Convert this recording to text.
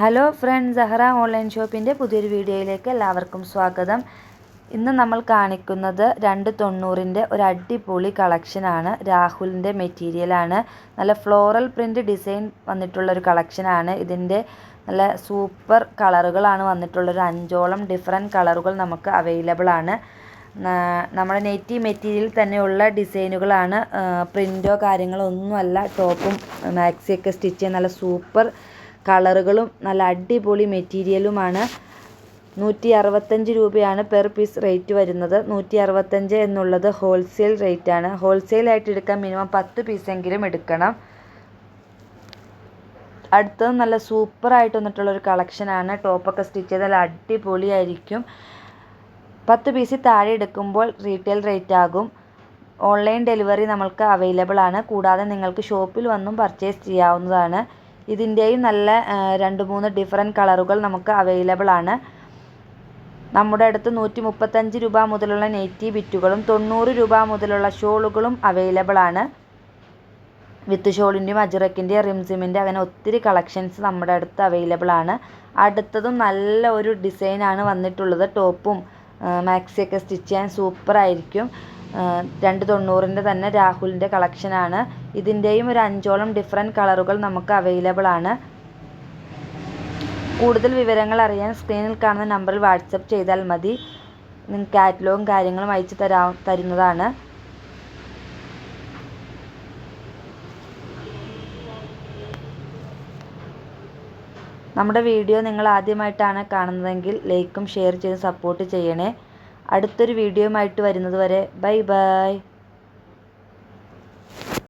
Hello friends Zahra online ഷോപ്പിന്റെ പുതിയൊരു വീഡിയോയിലേക്ക് എല്ലാവർക്കും സ്വാഗതം. ഇന്ന് നമ്മൾ കാണിക്കുന്നത് രണ്ട് തൊണ്ണൂറിന്റെ ഒരു അടിപൊളി കളക്ഷനാണ്. രാഹുലിന്റെ മെറ്റീരിയലാണ്. നല്ല ഫ്ലോറൽ പ്രിന്റ് ഡിസൈൻ വന്നിട്ടുള്ളൊരു കളക്ഷനാണ്. ഇതിന്റെ നല്ല സൂപ്പർ കളറുകളാണ് വന്നിട്ടുള്ളൊരു അഞ്ചോളം ഡിഫറെന്റ് കളറുകൾ നമുക്ക് അവൈലബിൾ ആണ്. നമ്മുടെ നെറ്റി മെറ്റീരിയൽ തന്നെയുള്ള ഡിസൈനുകളാണ്. പ്രിന്റോ കാര്യങ്ങളോ ഒന്നുമല്ല. ടോപ്പും മാക്സിയൊക്കെ സ്റ്റിച്ച് ചെയ്യാൻ നല്ല സൂപ്പർ കളറുകളും നല്ല അടിപൊളി മെറ്റീരിയലുമാണ്. നൂറ്റി അറുപത്തഞ്ച് രൂപയാണ് പെർ പീസ് റേറ്റ് വരുന്നത്. നൂറ്റി അറുപത്തഞ്ച് എന്നുള്ളത് ഹോൾസെയിൽ റേറ്റ് ആണ് ഹോൾസെയിലായിട്ട് എടുക്കാൻ മിനിമം പത്ത് പീസെങ്കിലും എടുക്കണം. അടുത്തത് നല്ല സൂപ്പറായിട്ട് വന്നിട്ടുള്ള ഒരു കളക്ഷനാണ്. ടോപ്പൊക്കെ സ്റ്റിച്ച് ചെയ്താൽ അടിപൊളിയായിരിക്കും. പത്ത് പീസ് താഴെ എടുക്കുമ്പോൾ റീറ്റെയിൽ റേറ്റ് ആകും ഓൺലൈൻ ഡെലിവറി നമ്മൾക്ക് അവൈലബിൾ ആണ് കൂടാതെ നിങ്ങൾക്ക് ഷോപ്പിൽ വന്നും പർച്ചേസ് ചെയ്യാവുന്നതാണ്. ഇതിന്റെയും നല്ല രണ്ട് മൂന്ന് ഡിഫറെന്റ് കളറുകൾ നമുക്ക് അവൈലബിൾ ആണ്. നമ്മുടെ അടുത്ത് നൂറ്റി മുപ്പത്തഞ്ച് രൂപ മുതലുള്ള നെറ്റി ബിറ്റുകളും തൊണ്ണൂറ് രൂപ മുതലുള്ള ഷോളുകളും അവൈലബിൾ ആണ്. വിത്ത് ഷോളിന്റെയും അജിറക്കിന്റെയും റിംസിമിന്റെ അങ്ങനെ ഒത്തിരി കളക്ഷൻസ് നമ്മുടെ അടുത്ത് അവൈലബിൾ ആണ്. അടുത്തതും നല്ല ഒരു ഡിസൈനാണ് വന്നിട്ടുള്ളത്. ടോപ്പും മാക്സിയൊക്കെ സ്റ്റിച്ച് ചെയ്യാൻ സൂപ്പറായിരിക്കും രണ്ട് തൊണ്ണൂറിന്റെ തന്നെ രാഹുലിന്റെ കളക്ഷനാണ് ഇതിന്റെയും ഒരു അഞ്ചോളം ഡിഫറെന്റ് കളറുകൾ നമുക്ക് അവൈലബിൾ ആണ്. കൂടുതൽ വിവരങ്ങൾ അറിയാൻ സ്ക്രീനിൽ കാണുന്ന നമ്പറിൽ വാട്സപ്പ് ചെയ്താൽ മതി. നിങ്ങൾക്ക് കാറ്റലോഗും കാര്യങ്ങളും അയച്ചു തരാ തരുന്നതാണ്. നമ്മുടെ വീഡിയോ നിങ്ങൾ ആദ്യമായിട്ടാണ് കാണുന്നതെങ്കിൽ ലൈക്കും ഷെയർ ചെയ്ത് സപ്പോർട്ട് ചെയ്യണേ. അടുത്തൊരു വീഡിയോയുമായിട്ട് വരുന്നത് വരെ ബൈ ബൈ.